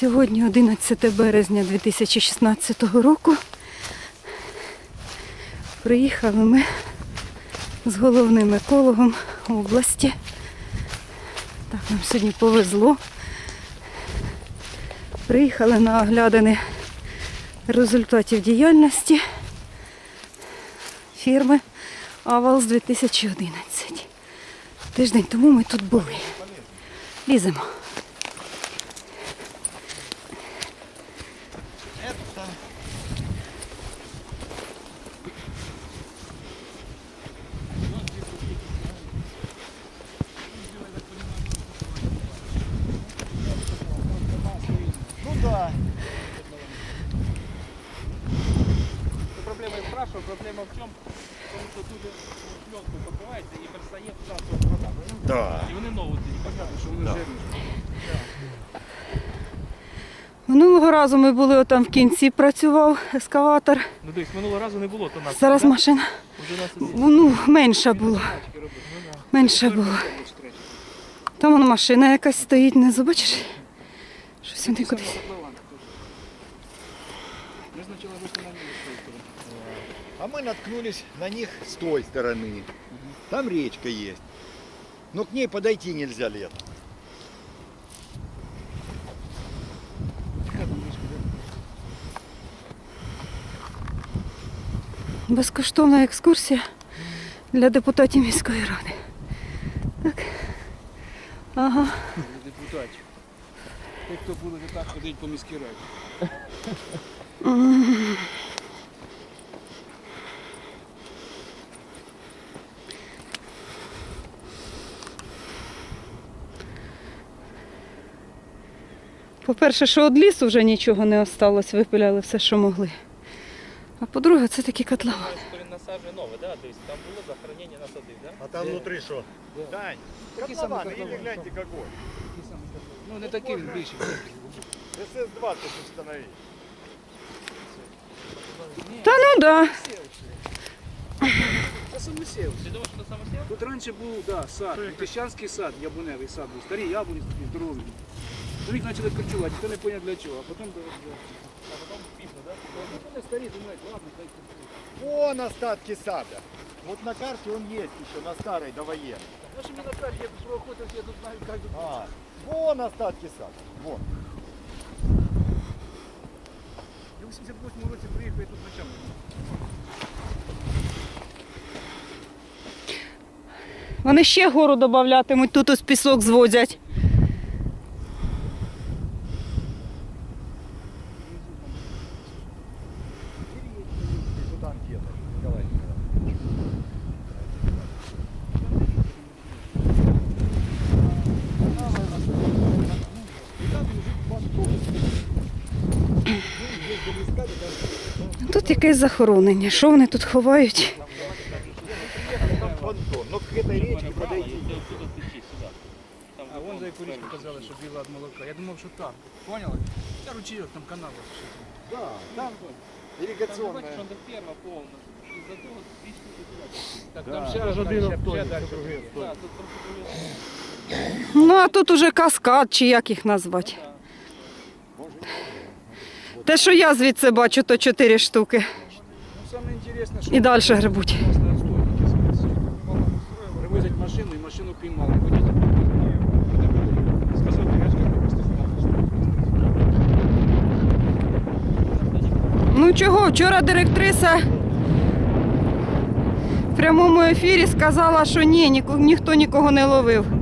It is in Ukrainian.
Сьогодні 11 березня 2016 року. Приїхали ми з головним екологом області. Так, нам сьогодні повезло. Приїхали на оглядини результатів діяльності фірми Авалс 2011. Тиждень тому ми тут були. Ліземо. Ну да. Ну, Проблема я спрашиваю, проблема в чому? В тому, що дуже пленку покривається і перестає фінансова вода. Да. І вони нову тоді показують, що вони жирні. Минулого разу ми були отам в кінці, працював ескаватор. Ну дивись, минулого разу не було, то нас. Зараз машина. Нас Ну, менша була. Ну. Менша була. Там вона машина якась стоїть внизу, бачиш? Щось вони кудись. Ми з сторони. А мы наткнулись на них с той стороны. Там речка есть. Но к ней подойти нельзя летом. Безкоштовна екскурсія для депутатів міської ради. Так. Ага. Депутатів. Ті, хто буде так ходити по міській раді. По-перше, що від лісу вже нічого не осталось, випиляли все, що могли. А по-друге, це такі котловани. Насаджує нове, да? Дивись, там було захоронення насадив, да? А там внутри что? Дань. Такие котлован, самые или котлованы. гляньте какой. Ну не такий він більший. СС-20 установить. Та ну да. Це самосів. Ти думаєш, це самосів? Тут раніше був да, сад, Піщанський сад, яблуневий сад був. Старі яблуні здорові. То їх почали корчувати, ніхто не зрозумів для чого. А потім до- до- А потім пізно, да? Ну, вони старі думають, ладно, корчують. Вон остатки сада. Вот на карте он есть еще, на старой довоенной. Наші мені на карті, я проходив, я тут знаю, як тут. А, вон остатки сада. Вон. Я в 88 році приїхав, я тут ночами. Вони ще гору додатимуть, тут ось пісок звозять. Тут якесь захоронення. Що вони тут ховають? Там. Там А вон за яку річку казали, що біла від молока. Я думав, що там. Поняли? Та ручейок, там канал. там. Да, там Там, он до ферма повна. І за того туди. Так там ще раз один автобус. Ну а тут уже каскад, чи як їх назвати. Те, що я звідси бачу, то чотири штуки. І далі грибуть. Привозять машину і машину піймали. Ну чого, вчора директриса в прямому ефірі сказала, що ні, ніхто нікого не ловив.